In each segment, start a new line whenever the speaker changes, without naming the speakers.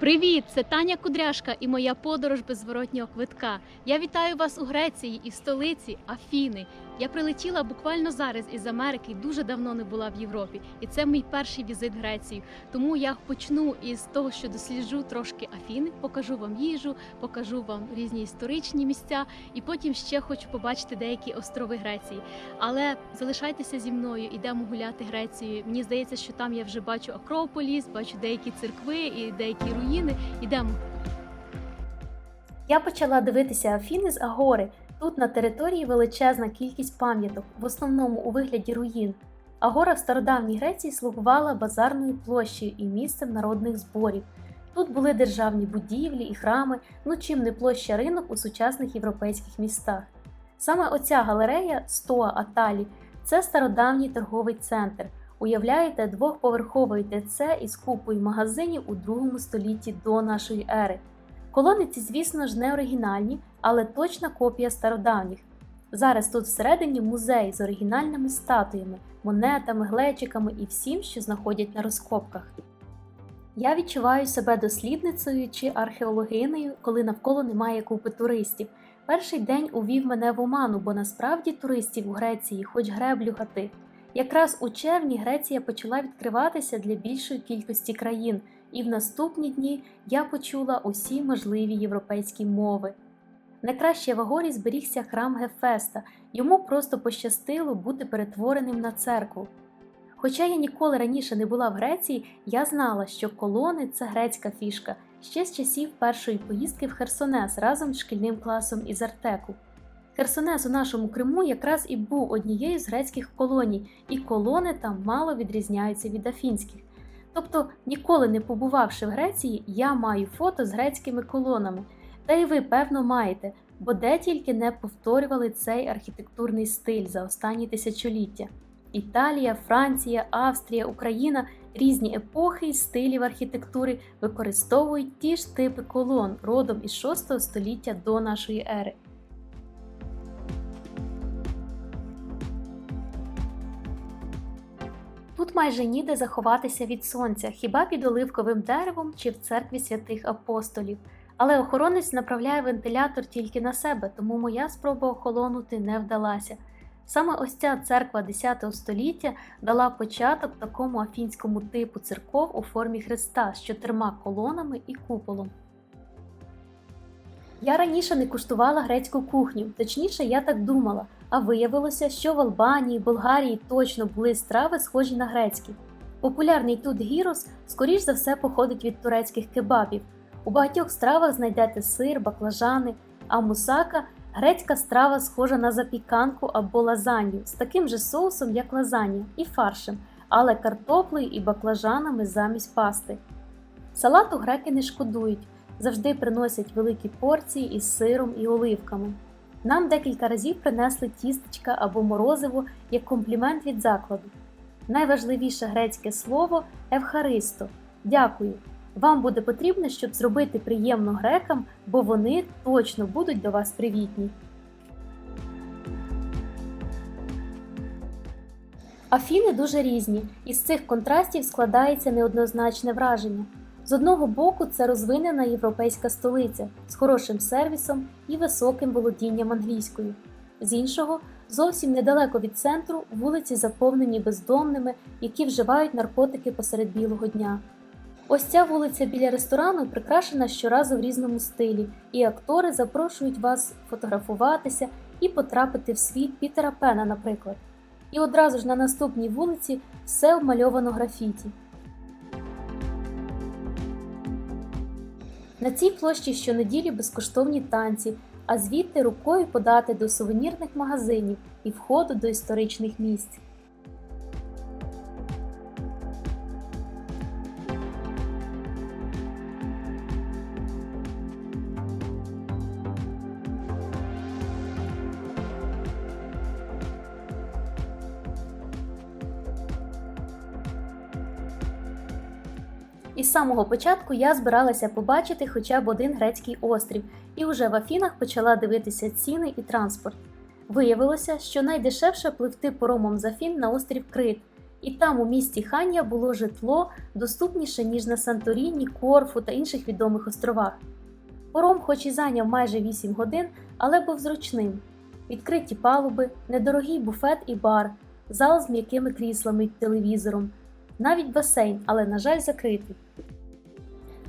Привіт! Це Таня Кудряшка і моя подорож без зворотнього квитка. Я вітаю вас у Греції і столиці Афіни. Я прилетіла буквально зараз із Америки, дуже давно не була в Європі, і це мій перший візит в Грецію. Тому я почну із того, що досліджу трошки Афіни, покажу вам їжу, покажу вам різні історичні місця, і потім ще хочу побачити деякі острови Греції. Але залишайтеся зі мною, ідемо гуляти Грецією. Мені здається, що там я вже бачу Акрополіс, бачу деякі церкви і деякі руїни. Ідемо. Я почала дивитися Афіни з Агори. Тут на території величезна кількість пам'яток, в основному у вигляді руїн. Агора в стародавній Греції слугувала базарною площею і місцем народних зборів. Тут були державні будівлі і храми, ну чим не площа ринок у сучасних європейських містах. Саме оця галерея Стоа Аталі це стародавній торговий центр. Уявляєте, двохповерховий ТЦ із купою магазинів у другому столітті до нашої ери. Колони ці, звісно ж, не оригінальні, але точна копія стародавніх. Зараз тут всередині музей з оригінальними статуями, монетами, глечиками і всім, що знаходять на розкопках. Я відчуваю себе дослідницею чи археологинею, коли навколо немає купи туристів. Перший день увів мене в оману, бо насправді туристів у Греції хоч греблю гати. Якраз у червні Греція почала відкриватися для більшої кількості країн, і в наступні дні я почула усі можливі європейські мови. Найкраще в Агорі зберігся храм Гефеста, йому просто пощастило бути перетвореним на церкву. Хоча я ніколи раніше не була в Греції, я знала, що колони це грецька фішка ще з часів першої поїздки в Херсонес разом з шкільним класом із Артеку. Херсонес у нашому Криму якраз і був однією з грецьких колоній, і колони там мало відрізняються від афінських. Тобто, ніколи не побувавши в Греції, я маю фото з грецькими колонами, та й ви, певно, маєте, бо де тільки не повторювали цей архітектурний стиль за останні тисячоліття. Італія, Франція, Австрія, Україна різні епохи і стилів архітектури використовують ті ж типи колон родом із 6 століття до нашої ери. Тут майже ніде заховатися від сонця, хіба під оливковим деревом чи в церкві святих апостолів. Але охоронець направляє вентилятор тільки на себе, тому моя спроба охолонути не вдалася. Саме ось ця церква X століття дала початок такому афінському типу церков у формі Христа з чотирма колонами і куполом. Я раніше не куштувала грецьку кухню, точніше, я так думала, а виявилося, що в Албанії, Болгарії точно були страви, схожі на грецькі. Популярний тут гірос, скоріш за все, походить від турецьких кебабів. У багатьох стравах знайдете сир, баклажани, а мусака грецька страва схожа на запіканку або лазанью з таким же соусом, як лазанья, і фаршем, але картоплею і баклажанами замість пасти. Салату греки не шкодують, завжди приносять великі порції із сиром і оливками. Нам декілька разів принесли тістечка або морозиво як комплімент від закладу. Найважливіше грецьке слово евхаристо дякую. Вам буде потрібно, щоб зробити приємно грекам, бо вони точно будуть до вас привітні. Афіни дуже різні, із цих контрастів складається неоднозначне враження. З одного боку, це розвинена європейська столиця з хорошим сервісом і високим володінням англійською. З іншого, зовсім недалеко від центру вулиці заповнені бездомними, які вживають наркотики посеред білого дня. Ось ця вулиця біля ресторану прикрашена щоразу в різному стилі, і актори запрошують вас фотографуватися і потрапити в світ Пітера Пена, наприклад. І одразу ж на наступній вулиці все обмальовано графіті. На цій площі щонеділі безкоштовні танці, а звідти рукою подати до сувенірних магазинів і входу до історичних місць. Із самого початку я збиралася побачити хоча б один грецький острів, і уже в Афінах почала дивитися ціни і транспорт. Виявилося, що найдешевше пливти поромом з Афін на острів Крит, І там у місті Ханія було житло доступніше, ніж на Санторіні, Корфу та інших відомих островах. Пором, хоч і зайняв майже 8 годин, але був зручним. Відкриті палуби, недорогий буфет і бар, зал з м'якими кріслами й телевізором, навіть басейн, але, на жаль, закритий.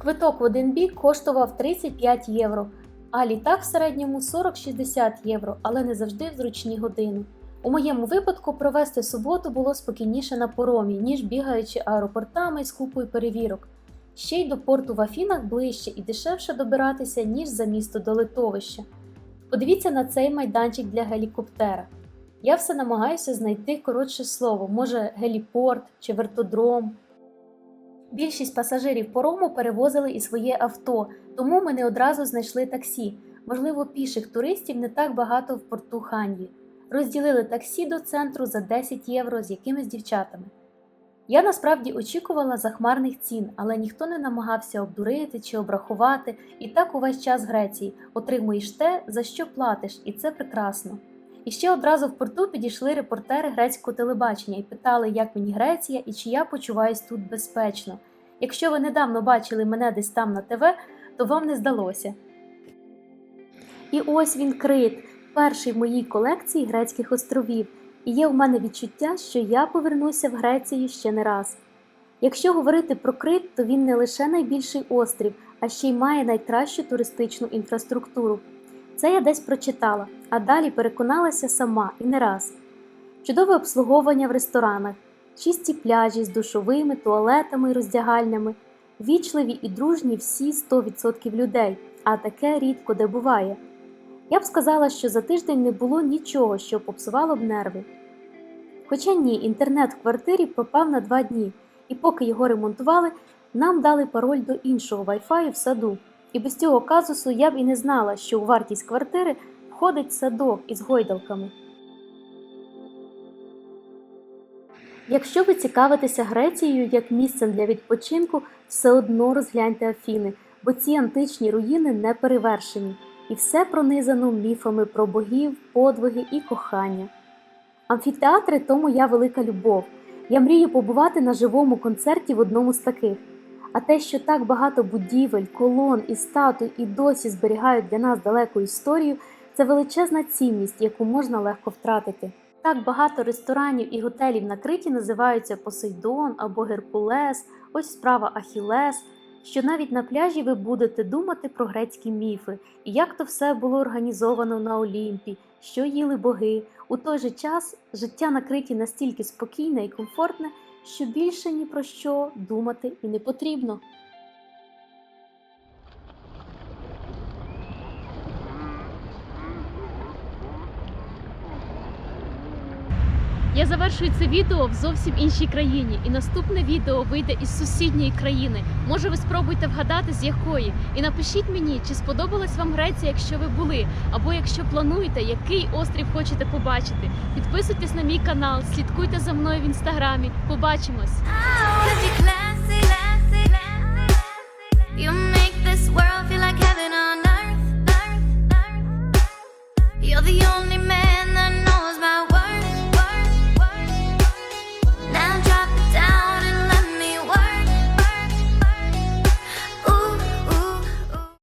Квиток в один бік коштував 35 євро, а літак в середньому 40-60 євро, але не завжди в зручні години. У моєму випадку провести суботу було спокійніше на поромі, ніж бігаючи аеропортами з купою перевірок. Ще й до порту в Афінах ближче і дешевше добиратися, ніж за місто до литовища. Подивіться на цей майданчик для гелікоптера. Я все намагаюся знайти коротше слово, може геліпорт чи вертодром. Більшість пасажирів порому перевозили і своє авто, тому ми не одразу знайшли таксі. Можливо, піших туристів не так багато в порту Ханді. Розділили таксі до центру за 10 євро з якимись дівчатами. Я насправді очікувала захмарних цін, але ніхто не намагався обдурити чи обрахувати, і так увесь час Греції отримуєш те, за що платиш, і це прекрасно. І ще одразу в порту підійшли репортери грецького телебачення і питали, як мені Греція і чи я почуваюсь тут безпечно. Якщо ви недавно бачили мене десь там на ТВ, то вам не здалося. І ось він крит, перший в моїй колекції грецьких островів, і є в мене відчуття, що я повернуся в Грецію ще не раз. Якщо говорити про Крит, то він не лише найбільший острів, а ще й має найкращу туристичну інфраструктуру. Це я десь прочитала, а далі переконалася сама і не раз. Чудове обслуговування в ресторанах, чисті пляжі з душовими, туалетами і роздягальнями, вічливі і дружні всі 100% людей, а таке рідко де буває. Я б сказала, що за тиждень не було нічого, що попсувало б нерви. Хоча ні, інтернет в квартирі пропав на два дні, і поки його ремонтували, нам дали пароль до іншого Wi-Fi в саду. І без цього казусу я б і не знала, що у вартість квартири входить садок із гойдалками. Якщо ви цікавитеся Грецією як місцем для відпочинку, все одно розгляньте Афіни, бо ці античні руїни не перевершені, і все пронизано міфами про богів, подвиги і кохання. Амфітеатри то моя велика любов. Я мрію побувати на живому концерті в одному з таких. А те, що так багато будівель, колон і статуй і досі зберігають для нас далеку історію, це величезна цінність, яку можна легко втратити. Так багато ресторанів і готелів на Криті називаються Посейдон або Геркулес, ось справа Ахілес, що навіть на пляжі ви будете думати про грецькі міфи і як то все було організовано на Олімпі, що їли боги. У той же час життя на Криті настільки спокійне і комфортне, що більше ні про що думати і не потрібно.
Я завершую це відео в зовсім іншій країні, і наступне відео вийде із сусідньої країни. Може, ви спробуйте вгадати з якої. І напишіть мені, чи сподобалась вам Греція, якщо ви були, або якщо плануєте, який острів хочете побачити. Підписуйтесь на мій канал, слідкуйте за мною в інстаграмі. Побачимось!